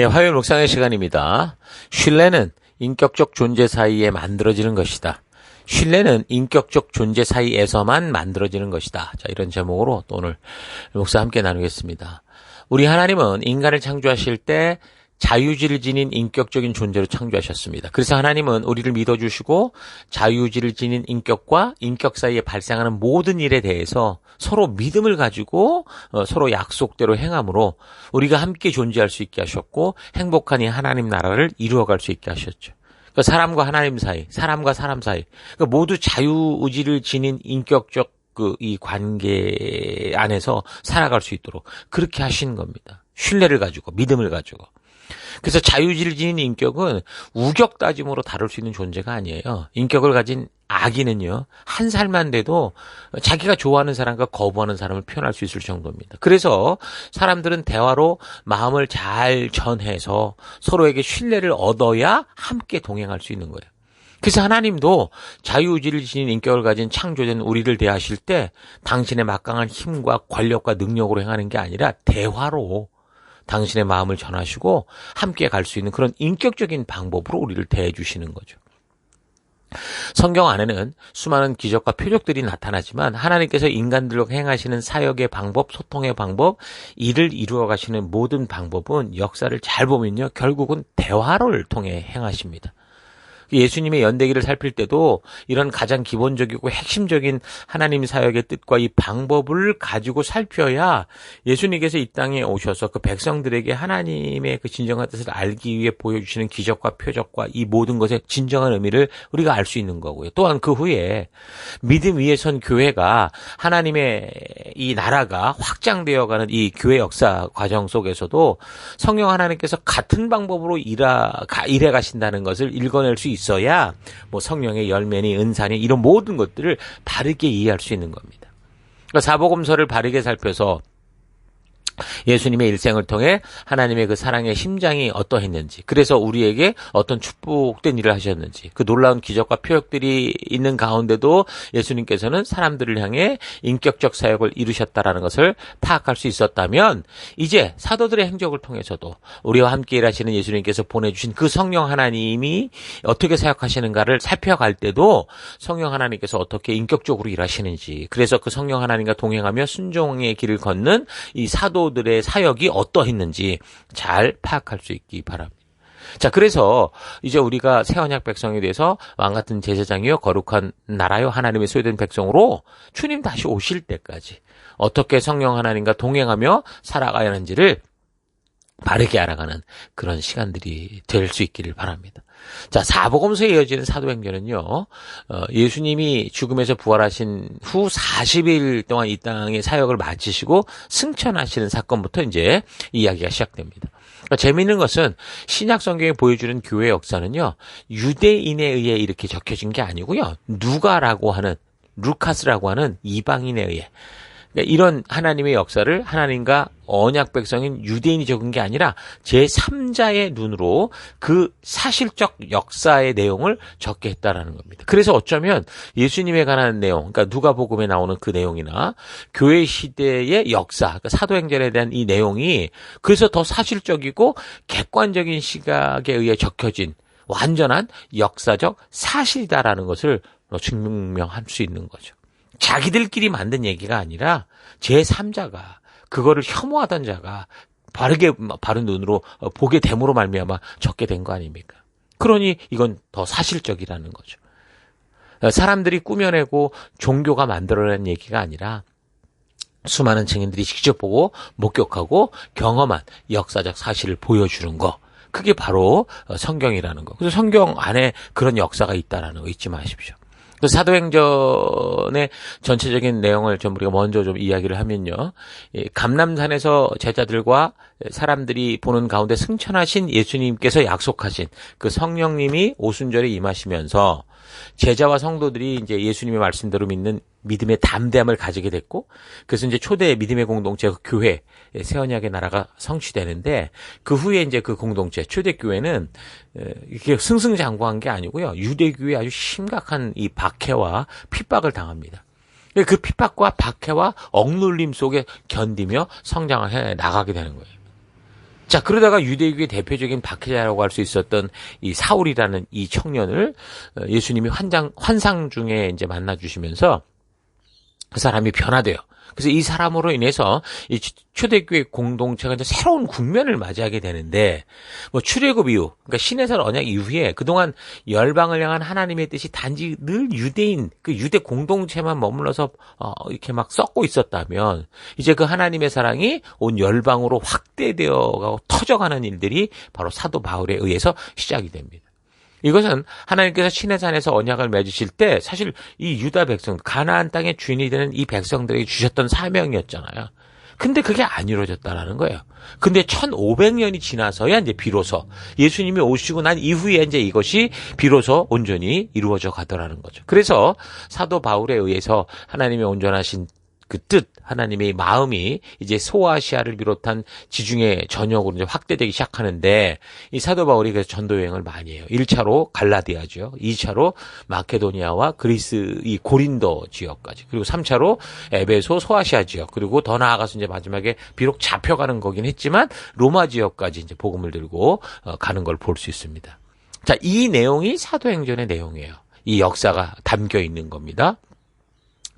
예, 화요일 묵상의 시간입니다. 신뢰는 인격적 존재 사이에 만들어지는 것이다. 신뢰는 인격적 존재 사이에서만 만들어지는 것이다. 자, 이런 제목으로 또 오늘 목사 함께 나누겠습니다. 우리 하나님은 인간을 창조하실 때 자유지를 지닌 인격적인 존재로 창조하셨습니다. 그래서 하나님은 우리를 믿어주시고 자유지를 지닌 인격과 인격 사이에 발생하는 모든 일에 대해서 서로 믿음을 가지고 어, 서로 약속대로 행함으로 우리가 함께 존재할 수 있게 하셨고 행복한 이 하나님 나라를 이루어갈 수 있게 하셨죠. 그러니까 사람과 하나님 사이, 사람과 사람 사이, 그러니까 모두 자유의지를 지닌 인격적 그 이 관계 안에서 살아갈 수 있도록 그렇게 하신 겁니다. 신뢰를 가지고 믿음을 가지고. 그래서 자유지를 지닌 인격은 우격 따짐으로 다룰 수 있는 존재가 아니에요. 인격을 가진 아기는요, 한 살만 돼도 자기가 좋아하는 사람과 거부하는 사람을 표현할 수 있을 정도입니다. 그래서 사람들은 대화로 마음을 잘 전해서 서로에게 신뢰를 얻어야 함께 동행할 수 있는 거예요. 그래서 하나님도 자유의지를 지닌 인격을 가진 창조된 우리를 대하실 때 당신의 막강한 힘과 권력과 능력으로 행하는 게 아니라 대화로 당신의 마음을 전하시고 함께 갈 수 있는 그런 인격적인 방법으로 우리를 대해 주시는 거죠. 성경 안에는 수많은 기적과 표적들이 나타나지만 하나님께서 인간들과 행하시는 사역의 방법, 소통의 방법, 일을 이루어 가시는 모든 방법은 역사를 잘 보면요. 결국은 대화를 통해 행하십니다. 예수님의 연대기를 살필 때도 이런 가장 기본적이고 핵심적인 하나님 사역의 뜻과 이 방법을 가지고 살펴야 예수님께서 이 땅에 오셔서 그 백성들에게 하나님의 그 진정한 뜻을 알기 위해 보여주시는 기적과 표적과 이 모든 것의 진정한 의미를 우리가 알 수 있는 거고요. 또한 그 후에 믿음 위에 선 교회가 하나님의 이 나라가 확장되어 가는 이 교회 역사 과정 속에서도 성령 하나님께서 같은 방법으로 일하, 일해 가신다는 것을 읽어낼 수 있 어야 뭐 성령의 열매니 은사니 이런 모든 것들을 바르게 이해할 수 있는 겁니다. 그러니까 사복음서를 바르게 살펴서 예수님의 일생을 통해 하나님의 그 사랑의 심장이 어떠했는지, 그래서 우리에게 어떤 축복된 일을 하셨는지, 그 놀라운 기적과 표적들이 있는 가운데도 예수님께서는 사람들을 향해 인격적 사역을 이루셨다라는 것을 파악할 수 있었다면, 이제 사도들의 행적을 통해서도 우리와 함께 일하시는 예수님께서 보내주신 그 성령 하나님이 어떻게 사역하시는가를 살펴갈 때도 성령 하나님께서 어떻게 인격적으로 일하시는지, 그래서 그 성령 하나님과 동행하며 순종의 길을 걷는 이 사도 사도들의 사역이 어떠했는지 잘 파악할 수 있기 바랍니다. 자, 그래서 이제 우리가 새 언약 백성에 대해서 왕 같은 제사장이요 거룩한 나라요 하나님의 소유된 백성으로 주님 다시 오실 때까지 어떻게 성령 하나님과 동행하며 살아가야 하는지를 바르게 알아가는 그런 시간들이 될 수 있기를 바랍니다. 자, 사복음서에 이어지는 사도행전은요, 어, 예수님이 죽음에서 부활하신 후 40일 동안 이 땅의 사역을 마치시고 승천하시는 사건부터 이제 이야기가 시작됩니다. 그러니까 재미있는 것은 신약 성경에 보여주는 교회 역사는요, 유대인에 의해 이렇게 적혀진 게 아니고요, 누가라고 하는, 루카스라고 하는 이방인에 의해 그러니까 이런 하나님의 역사를 하나님과 언약 백성인 유대인이 적은 게 아니라 제3자의 눈으로 그 사실적 역사의 내용을 적게 했다라는 겁니다. 그래서 어쩌면 예수님에 관한 내용, 그러니까 누가복음에 나오는 그 내용이나 교회 시대의 역사, 그러니까 사도행전에 대한 이 내용이 그래서 더 사실적이고 객관적인 시각에 의해 적혀진 완전한 역사적 사실이다라는 것을 증명할 수 있는 거죠. 자기들끼리 만든 얘기가 아니라 제3자가 그거를 혐오하던 자가 바르게 바른 눈으로 보게 됨으로 말미암아 적게 된 거 아닙니까? 그러니 이건 더 사실적이라는 거죠. 사람들이 꾸며내고 종교가 만들어낸 얘기가 아니라 수많은 증인들이 직접 보고 목격하고 경험한 역사적 사실을 보여주는 거. 그게 바로 성경이라는 거. 그래서 성경 안에 그런 역사가 있다라는 거 잊지 마십시오. 그 사도행전의 전체적인 내용을 좀 우리가 먼저 좀 이야기를 하면요. 감남산에서 제자들과 사람들이 보는 가운데 승천하신 예수님께서 약속하신 그 성령님이 오순절에 임하시면서 제자와 성도들이 이제 예수님의 말씀대로 믿는 믿음의 담대함을 가지게 됐고 그래서 이제 초대 믿음의 공동체 그 교회 새 언약의 나라가 성취되는데 그 후에 이제 그 공동체 초대 교회는 이렇게 승승장구한 게 아니고요 유대 교회 아주 심각한 이 박해와 핍박을 당합니다. 그 핍박과 박해와 억눌림 속에 견디며 성장을 해 나가게 되는 거예요. 자, 그러다가 유대교의 대표적인 박해자라고 할 수 있었던 이 사울이라는 이 청년을 어, 예수님이 환장, 환상 중에 이제 만나 주시면서 그 사람이 변화돼요. 그래서 이 사람으로 인해서 이 초대교회 공동체가 이제 새로운 국면을 맞이하게 되는데 뭐 출애굽 이후 그러니까 신해설 언약 이후에 그동안 열방을 향한 하나님의 뜻이 단지 늘 유대인 그 유대 공동체만 머물러서 어 이렇게 막 썩고 있었다면 이제 그 하나님의 사랑이 온 열방으로 확대되어 가고 터져가는 일들이 바로 사도 바울에 의해서 시작이 됩니다. 이것은 하나님께서 신의 산에서 언약을 맺으실 때 사실 이 유다 백성, 가나안 땅의 주인이 되는 이 백성들에게 주셨던 사명이었잖아요. 근데 그게 안 이루어졌다라는 거예요. 근데 1500년이 지나서야 이제 비로소 예수님이 오시고 난 이후에 이제 이것이 비로소 온전히 이루어져 가더라는 거죠. 그래서 사도 바울에 의해서 하나님의 온전하신 그 뜻 하나님의 마음이 이제 소아시아를 비롯한 지중해 전역으로 이제 확대되기 시작하는데 이 사도 바울이 그래서 전도 여행을 많이 해요. 1차로 갈라디아죠. 2차로 마케도니아와 그리스 이 고린도 지역까지. 그리고 3차로 에베소 소아시아 지역. 그리고 더 나아가서 이제 마지막에 비록 잡혀가는 거긴 했지만 로마 지역까지 이제 복음을 들고 어, 가는 걸 볼 수 있습니다. 자, 이 내용이 사도행전의 내용이에요. 이 역사가 담겨 있는 겁니다.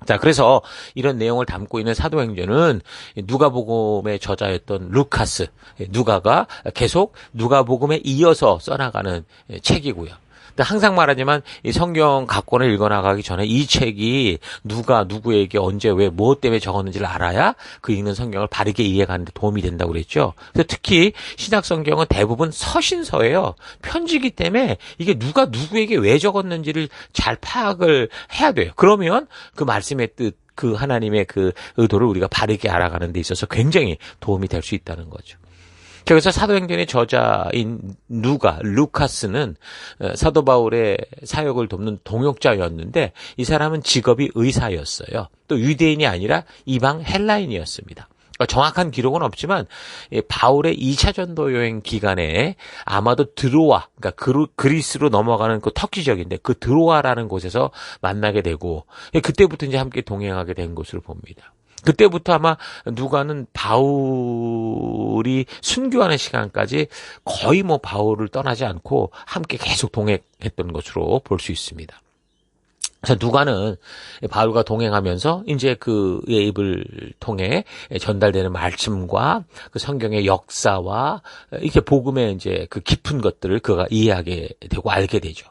자, 그래서 이런 내용을 담고 있는 사도행전은 누가복음의 저자였던 루카스, 누가가 계속 누가복음에 이어서 써나가는 책이고요. 항상 말하지만 이 성경 각권을 읽어 나가기 전에 이 책이 누가 누구에게 언제 왜 무엇 때문에 적었는지를 알아야 그 읽는 성경을 바르게 이해가는 데 도움이 된다고 그랬죠. 그래서 특히 신약 성경은 대부분 서신서예요. 편지기 때문에 이게 누가 누구에게 왜 적었는지를 잘 파악을 해야 돼요. 그러면 그 말씀의 뜻, 그 하나님의 그 의도를 우리가 바르게 알아가는 데 있어서 굉장히 도움이 될 수 있다는 거죠. 그래서 사도행전의 저자인 누가 루카스는 어, 사도 바울의 사역을 돕는 동역자였는데 이 사람은 직업이 의사였어요. 또 유대인이 아니라 이방 헬라인이었습니다. 그러니까 정확한 기록은 없지만 바울의 2차 전도 여행 기간에 아마도 드로아 그러니까 그리스로 넘어가는 그 터키 지역인데 그 드로아라는 곳에서 만나게 되고 그때부터 이제 함께 동행하게 된 것으로 봅니다. 그때부터 아마 누가는 바울이 순교하는 시간까지 거의 뭐 바울을 떠나지 않고 함께 계속 동행했던 것으로 볼 수 있습니다. 그래서 누가는 바울과 동행하면서 이제 그의 입을 통해 전달되는 말씀과 그 성경의 역사와 이렇게 복음의 이제 그 깊은 것들을 그가 이해하게 되고 알게 되죠.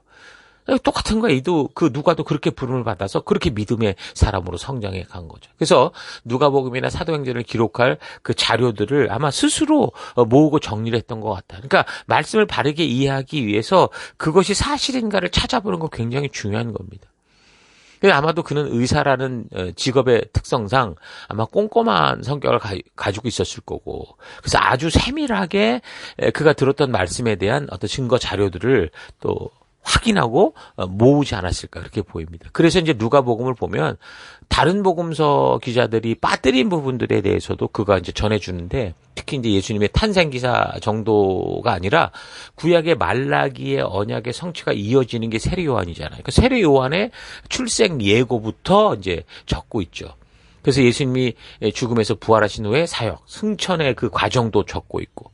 똑같은 거야. 이도 그 누가도 그렇게 부름을 받아서 그렇게 믿음의 사람으로 성장해 간 거죠. 그래서 누가복음이나 사도행전을 기록할 그 자료들을 아마 스스로 어, 모으고 정리를 했던 것 같아요. 그러니까 말씀을 바르게 이해하기 위해서 그것이 사실인가를 찾아보는 거 굉장히 중요한 겁니다. 아마도 그는 의사라는 어, 직업의 특성상 아마 꼼꼼한 성격을 가, 지고 있었을 거고 그래서 아주 세밀하게 그가 들었던 말씀에 대한 어떤 증거 자료들을 또 확인하고 어, 모으지 않았을까 그렇게 보입니다. 그래서 이제 누가복음을 보면 다른 복음서 기자들이 빠뜨린 부분들에 대해서도 그가 이제 전해주는데 특히 이제 예수님의 탄생 기사 정도가 아니라 구약의 말라기의 언약의 성취가 이어지는 게 세례 요한이잖아요. 그 세례 요한의 출생 예고부터 이제 적고 있죠. 그래서 예수님이 죽음에서 부활하신 후에 사역, 승천의 그 과정도 적고 있고,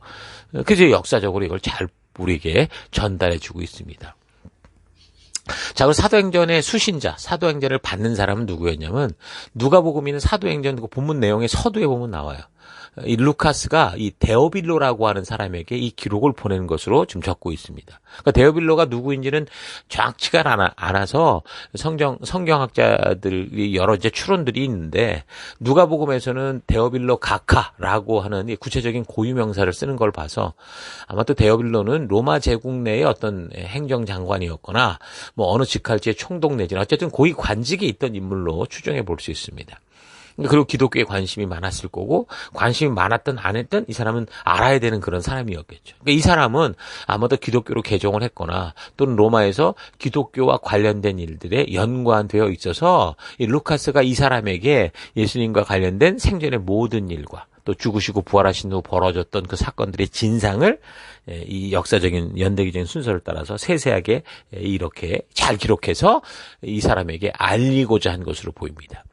그래서 역사적으로 이걸 잘 우리에게 전달해 주고 있습니다. 자, 그리고 사도행전의 수신자, 사도행전을 받는 사람은 누구였냐면 누가복음이는 사도행전 그 본문 내용의 서두에 보면 나와요. 이 루카스가 이 데오빌로라고 하는 사람에게 이 기록을 보내는 것으로 지금 적고 있습니다. 그러니까 데오빌로가 누구인지는 정확치가 않아, 않아서 성경 성경학자들이 여러 이제 추론들이 있는데 누가복음에서는 데오빌로 가카라고 하는 이 구체적인 고유 명사를 쓰는 걸 봐서 아마 또 데오빌로는 로마 제국 내의 어떤 행정장관이었거나 뭐 어느 직할지의 총독 내지는 어쨌든 고위 관직에 있던 인물로 추정해 볼 수 있습니다. 그리고 기독교에 관심이 많았을 거고 관심이 많았던 안 했던 이 사람은 알아야 되는 그런 사람이었겠죠. 그러니까 이 사람은 아마도 기독교로 개종을 했거나 또는 로마에서 기독교와 관련된 일들에 연관되어 있어서 이 루카스가 이 사람에게 예수님과 관련된 생전의 모든 일과 또 죽으시고 부활하신 후 벌어졌던 그 사건들의 진상을 예, 이 역사적인 연대기적인 순서를 따라서 세세하게 이렇게 잘 기록해서 이 사람에게 알리고자 한 것으로 보입니다.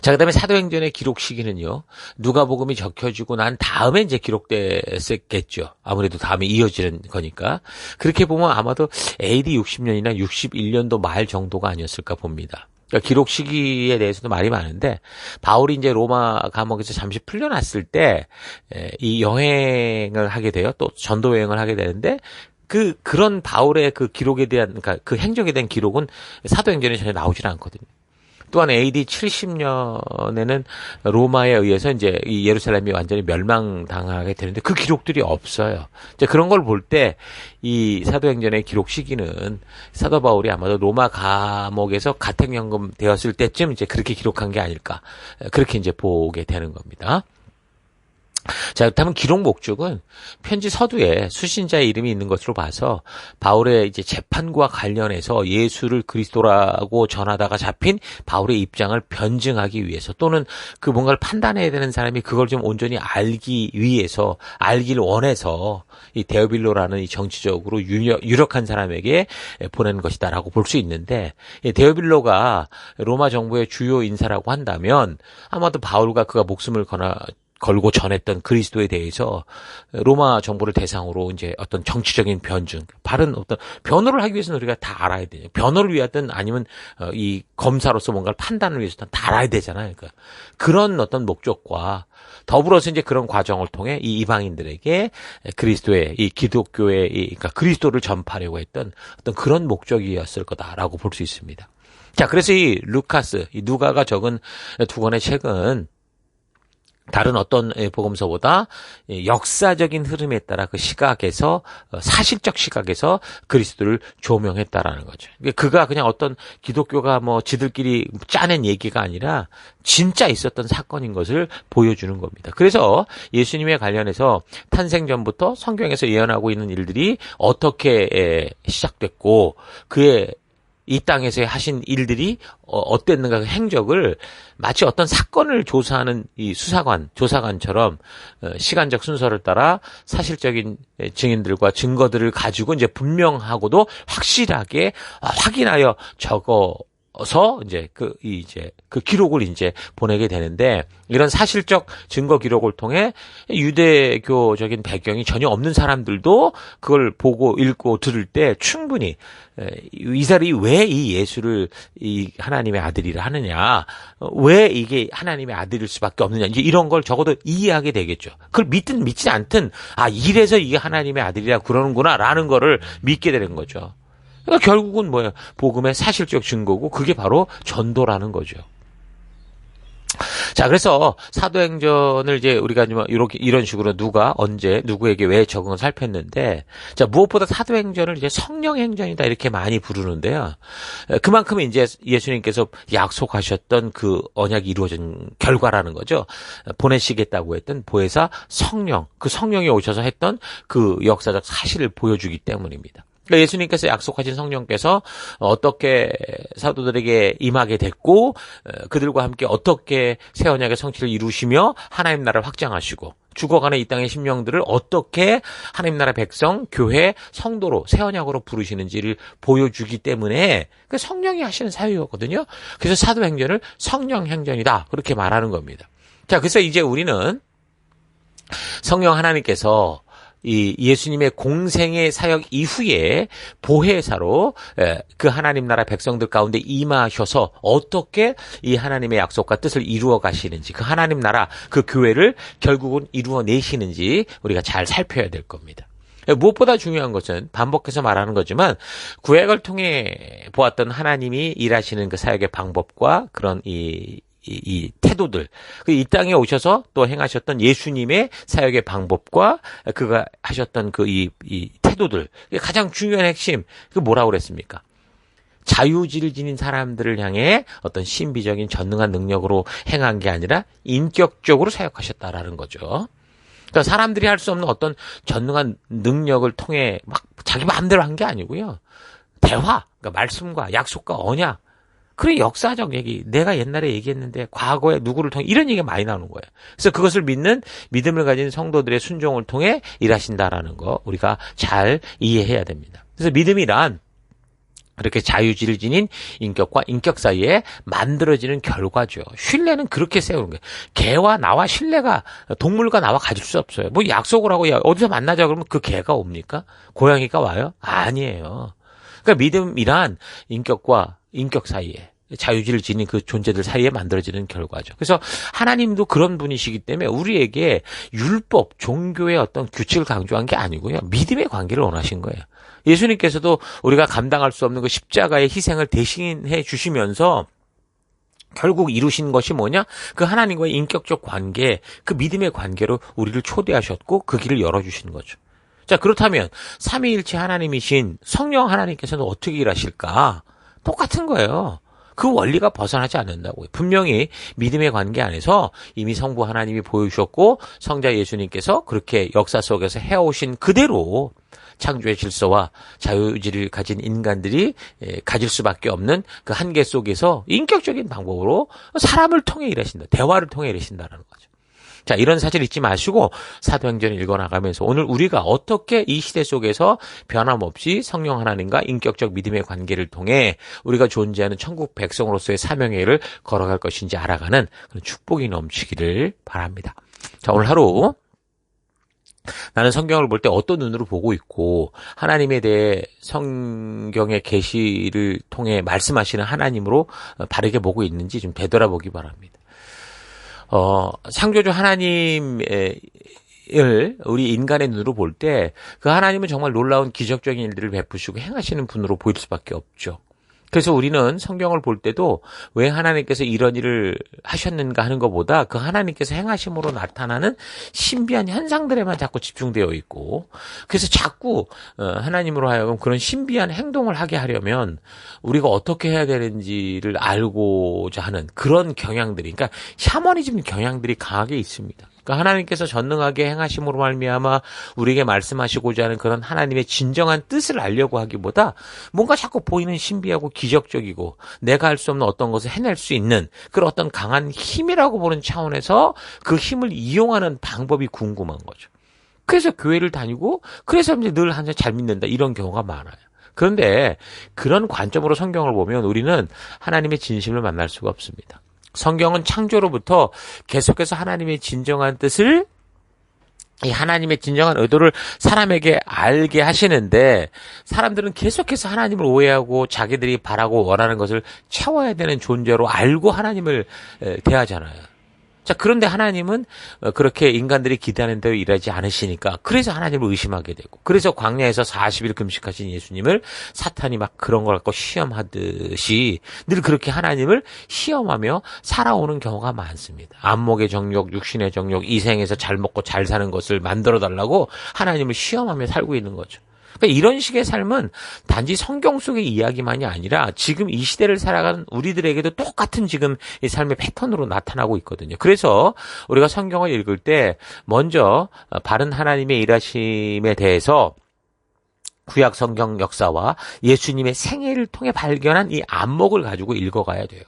자, 그 다음에 사도행전의 기록 시기는요, 누가복음이 적혀지고 난 다음에 이제 기록됐겠죠. 아무래도 다음에 이어지는 거니까. 그렇게 보면 아마도 AD 60년이나 61년도 말 정도가 아니었을까 봅니다. 그러니까 기록 시기에 대해서도 말이 많은데, 바울이 이제 로마 감옥에서 잠시 풀려났을 때, 이 여행을 하게 돼요. 또 전도 여행을 하게 되는데, 그, 그런 바울의 그 기록에 대한, 그러니까 그 행적에 대한 기록은 사도행전에 전혀 나오질 않거든요. 또한 AD 70년에는 로마에 의해서 이제 이 예루살렘이 완전히 멸망당하게 되는데 그 기록들이 없어요. 이제 그런 걸 볼 때 이 사도행전의 기록 시기는 사도 바울이 아마도 로마 감옥에서 가택연금 되었을 때쯤 이제 그렇게 기록한 게 아닐까 그렇게 이제 보게 되는 겁니다. 자, 그렇다면 기록 목적은 편지 서두에 수신자의 이름이 있는 것으로 봐서 바울의 이제 재판과 관련해서 예수를 그리스도라고 전하다가 잡힌 바울의 입장을 변증하기 위해서 또는 그 뭔가를 판단해야 되는 사람이 그걸 좀 온전히 알기 위해서 알기를 원해서 이 데어빌로라는 이 정치적으로 유력, 유력한 사람에게 보낸 것이다라고 볼 수 있는데 데어빌로가 로마 정부의 주요 인사라고 한다면 아마도 바울과 그가 목숨을 거나 걸고 전했던 그리스도에 대해서 로마 정부를 대상으로 이제 어떤 정치적인 변증, 바른 어떤 변호를 하기 위해서는 우리가 다 알아야 돼요. 변호를 위하든 아니면 어, 이 검사로서 뭔가를 판단을 위해서든 다 알아야 되잖아요. 그러니까 그런 어떤 목적과 더불어서 이제 그런 과정을 통해 이 이방인들에게 그리스도의 이 기독교의 이 그러니까 그리스도를 전파하려고 했던 어떤 그런 목적이었을 거다라고 볼 수 있습니다. 자, 그래서 이 루카스, 이 누가가 적은 두 권의 책은 다른 어떤 복음서보다 역사적인 흐름에 따라 그 시각에서 어, 사실적 시각에서 그리스도를 조명했다라는 거죠. 그가 그냥 어떤 기독교가 뭐 지들끼리 짜낸 얘기가 아니라 진짜 있었던 사건인 것을 보여주는 겁니다. 그래서 예수님에 관련해서 탄생 전부터 성경에서 예언하고 있는 일들이 어떻게 시작됐고 그의 이 땅에서 하신 일들이 어, 어땠는가 그 행적을 마치 어떤 사건을 조사하는 이 수사관, 조사관처럼 어, 시간적 순서를 따라 사실적인 증인들과 증거들을 가지고 이제 분명하고도 확실하게 아, 확인하여 적어 서 이제 그 이제 그 기록을 이제 보내게 되는데 이런 사실적 증거 기록을 통해 유대교적인 배경이 전혀 없는 사람들도 그걸 보고 읽고 들을 때 충분히 이 사람이 왜 이 예수를 이 하나님의 아들이라 하느냐 왜 이게 하나님의 아들일 수밖에 없느냐 이제 이런 걸 적어도 이해하게 되겠죠. 그걸 믿든 믿지 않든 아 이래서 이게 하나님의 아들이라 그러는구나라는 거를 믿게 되는 거죠. 그러니까 결국은 뭐예요? 복음의 사실적 증거고 그게 바로 전도라는 거죠. 자, 그래서 사도행전을 이제 우리가 이렇게 이런 식으로 누가 언제 누구에게 왜 적응을 살폈는데 자, 무엇보다 사도행전을 이제 성령행전이다 이렇게 많이 부르는데요. 그만큼 이제 예수님께서 약속하셨던 그 언약이 이루어진 결과라는 거죠. 보내시겠다고 했던 보혜사 성령, 그 성령이 오셔서 했던 그 역사적 사실을 보여주기 때문입니다. 그러니까 예수님께서 약속하신 성령께서 어떻게 사도들에게 임하게 됐고 어, 그들과 함께 어떻게 새 언약의 성취를 이루시며 하나님 나라를 확장하시고 죽어가는 이 땅의 심령들을 어떻게 하나님 나라 백성, 교회, 성도로 새 언약으로 부르시는지를 보여주기 때문에 그 성령이 하시는 사유였거든요. 그래서 사도행전을 성령행전이다 그렇게 말하는 겁니다. 자, 그래서 이제 우리는 성령 하나님께서 이 예수님의 공생의 사역 이후에 보혜사로 그 하나님 나라 백성들 가운데 임하셔서 어떻게 이 하나님의 약속과 뜻을 이루어 가시는지 그 하나님 나라 그 교회를 결국은 이루어 내시는지 우리가 잘 살펴야 될 겁니다. 무엇보다 중요한 것은 반복해서 말하는 거지만 구약을 통해 보았던 하나님이 일하시는 그 사역의 방법과 그런 이 이, 이 태도들, 그이 땅에 오셔서 또 행하셨던 예수님의 사역의 방법과 그가 하셨던 그이 이 태도들, 가장 중요한 핵심, 그 뭐라고 그랬습니까? 자유지를 지닌 사람들을 향해 어떤 신비적인 전능한 능력으로 행한 게 아니라 인격적으로 사역하셨다라는 거죠. 그러니까 사람들이 할 수 없는 어떤 전능한 능력을 통해 막 자기 마음대로 한 게 아니고요. 대화, 그러니까 말씀과 약속과 언약, 그래 역사적 얘기 내가 옛날에 얘기했는데 과거에 누구를 통해 이런 얘기가 많이 나오는 거예요. 그래서 그것을 믿는 믿음을 가진 성도들의 순종을 통해 일하신다라는 거 우리가 잘 이해해야 됩니다. 그래서 믿음이란 그렇게 자유지를 지닌 인격과 인격 사이에 만들어지는 결과죠. 신뢰는 그렇게 세우는 거예요. 개와 나와 신뢰가 동물과 나와 가질 수 없어요. 뭐 약속을 하고 야, 어디서 만나자 그러면 그 개가 옵니까? 고양이가 와요? 아니에요. 그러니까 믿음이란 인격과 인격 사이에 자유지를 지닌 그 존재들 사이에 만들어지는 결과죠. 그래서 하나님도 그런 분이시기 때문에 우리에게 율법, 종교의 어떤 규칙을 강조한 게 아니고요. 믿음의 관계를 원하신 거예요. 예수님께서도 우리가 감당할 수 없는 그 십자가의 희생을 대신해 주시면서 결국 이루신 것이 뭐냐? 그 하나님과의 인격적 관계, 그 믿음의 관계로 우리를 초대하셨고 그 길을 열어주신 거죠. 자, 그렇다면 삼위일체 하나님이신 성령 하나님께서는 어떻게 일하실까? 똑같은 거예요. 그 원리가 벗어나지 않는다고요. 분명히 믿음의 관계 안에서 이미 성부 하나님이 보여주셨고 성자 예수님께서 그렇게 역사 속에서 해오신 그대로 창조의 질서와 자유의지를 가진 인간들이 가질 수밖에 없는 그 한계 속에서 인격적인 방법으로 사람을 통해 일하신다. 대화를 통해 일하신다라는 거죠. 자, 이런 사실 잊지 마시고 사도행전 읽어 나가면서 오늘 우리가 어떻게 이 시대 속에서 변함없이 성령 하나님과 인격적 믿음의 관계를 통해 우리가 존재하는 천국 백성으로서의 일을 걸어갈 것인지 알아가는 그런 축복이 넘치기를 바랍니다. 자, 오늘 하루 나는 성경을 볼 때 어떤 눈으로 보고 있고 하나님에 대해 성경의 계시를 통해 말씀하시는 하나님으로 바르게 보고 있는지 좀 되돌아보기 바랍니다. 어, 창조주 하나님을 우리 인간의 눈으로 볼 때 그 하나님은 정말 놀라운 기적적인 일들을 베푸시고 행하시는 분으로 보일 수밖에 없죠. 그래서 우리는 성경을 볼 때도 왜 하나님께서 이런 일을 하셨는가 하는 것보다 그 하나님께서 행하심으로 나타나는 신비한 현상들에만 자꾸 집중되어 있고 그래서 자꾸 어, 하나님으로 하여금 그런 신비한 행동을 하게 하려면 우리가 어떻게 해야 되는지를 알고자 하는 그런 경향들이 그러니까 샤머니즘 경향들이 강하게 있습니다. 그러니까 하나님께서 전능하게 행하심으로 말미암아 우리에게 말씀하시고자 하는 그런 하나님의 진정한 뜻을 알려고 하기보다 뭔가 자꾸 보이는 신비하고 기적적이고 내가 할 수 없는 어떤 것을 해낼 수 있는 그런 어떤 강한 힘이라고 보는 차원에서 그 힘을 이용하는 방법이 궁금한 거죠. 그래서 교회를 다니고 그래서 이제 늘 항상 잘 믿는다 이런 경우가 많아요. 그런데 그런 관점으로 성경을 보면 우리는 하나님의 진심을 만날 수가 없습니다. 성경은 창조로부터 계속해서 하나님의 진정한 뜻을 이 하나님의 진정한 의도를 사람에게 알게 하시는데 사람들은 계속해서 하나님을 오해하고 자기들이 바라고 원하는 것을 채워야 되는 존재로 알고 하나님을 대하잖아요. 자, 그런데 하나님은 어, 그렇게 인간들이 기대하는 대로 일하지 않으시니까 그래서 하나님을 의심하게 되고 그래서 광야에서 40일 금식하신 예수님을 사탄이 막 그런 걸 갖고 시험하듯이 늘 그렇게 하나님을 시험하며 살아오는 경우가 많습니다. 안목의 정욕, 육신의 정욕, 이생에서 잘 먹고 잘 사는 것을 만들어 달라고 하나님을 시험하며 살고 있는 거죠. 그러니까 이런 식의 삶은 단지 성경 속의 이야기만이 아니라 지금 이 시대를 살아가는 우리들에게도 똑같은 지금 이 삶의 패턴으로 나타나고 있거든요. 그래서 우리가 성경을 읽을 때 먼저 바른 하나님의 일하심에 대해서 구약 성경 역사와 예수님의 생애를 통해 발견한 이 안목을 가지고 읽어가야 돼요.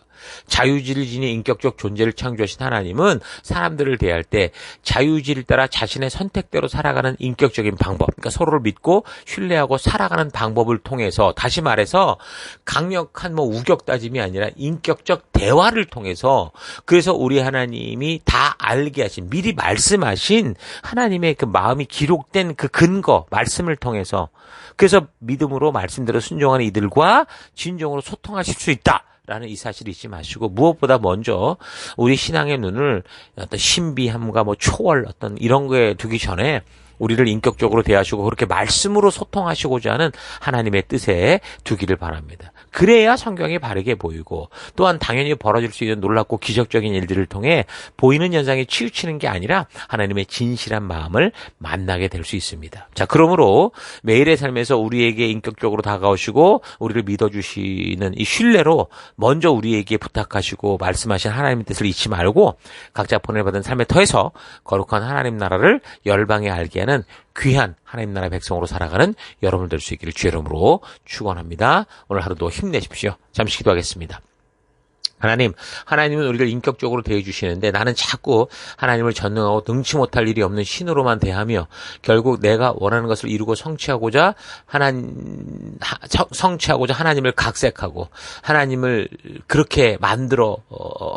지닌 인격적 존재를 창조하신 하나님은 사람들을 대할 때 자유지를 따라 자신의 선택대로 살아가는 인격적인 방법, 그러니까 서로를 믿고 신뢰하고 살아가는 방법을 통해서 다시 말해서 강력한 뭐 우격 따짐이 아니라 인격적 대화를 통해서 그래서 우리 하나님이 다 알게 하신 미리 말씀하신 하나님의 그 마음이 기록된 그 근거 말씀을 통해서 그래서 믿음으로 말씀대로 순종하는 이들과 진정으로 소통하실 수 있다. 라는 이 사실 잊지 마시고 무엇보다 먼저 우리 신앙의 눈을 어떤 신비함과 뭐 초월 어떤 이런 거에 두기 전에 우리를 인격적으로 대하시고 그렇게 말씀으로 소통하시고자 하는 하나님의 뜻에 두기를 바랍니다. 그래야 성경이 바르게 보이고 또한 당연히 벌어질 수 있는 놀랍고 기적적인 일들을 통해 보이는 현상이 치우치는 게 아니라 하나님의 진실한 마음을 만나게 될 수 있습니다. 자, 그러므로 매일의 삶에서 우리에게 인격적으로 다가오시고 우리를 믿어주시는 이 신뢰로 먼저 우리에게 부탁하시고 말씀하신 하나님의 뜻을 잊지 말고 각자 보내받은 삶의 터에서 거룩한 하나님 나라를 열방에 알게 하는 귀한 하나님 나라 백성으로 살아가는 여러분 될 수 있기를 주의 이름으로 축원합니다. 오늘 하루도 힘내십시오. 잠시 기도하겠습니다. 하나님, 하나님은 우리를 인격적으로 대해주시는데 나는 자꾸 하나님을 전능하고 능치 못할 일이 없는 신으로만 대하며 결국 내가 원하는 것을 이루고 성취하고자 하나님, 성취하고자 하나님을 각색하고 하나님을 그렇게 만들어, 어,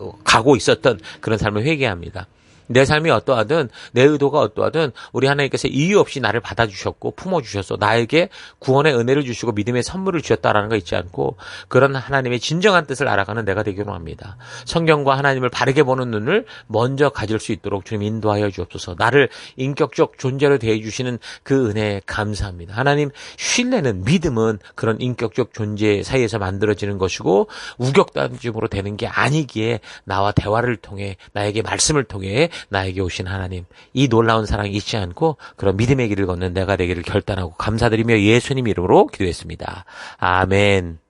어, 가고 있었던 그런 삶을 회개합니다. 내 삶이 어떠하든 내 의도가 어떠하든 우리 하나님께서 이유 없이 나를 받아주셨고 품어주셔서 나에게 구원의 은혜를 주시고 믿음의 선물을 주셨다라는 거 잊지 않고 그런 하나님의 진정한 뜻을 알아가는 내가 되기로 합니다. 성경과 하나님을 바르게 보는 눈을 먼저 가질 수 있도록 주님 인도하여 주옵소서. 나를 인격적 존재로 대해주시는 그 은혜에 감사합니다. 하나님 신뢰는 믿음은 그런 인격적 존재 사이에서 만들어지는 것이고 우격단심으로 되는 게 아니기에 나와 대화를 통해 나에게 말씀을 통해 나에게 오신 하나님 이 놀라운 사랑 잊지 않고 그런 믿음의 길을 걷는 내가 되기를 결단하고 감사드리며 예수님 이름으로 기도했습니다. 아멘.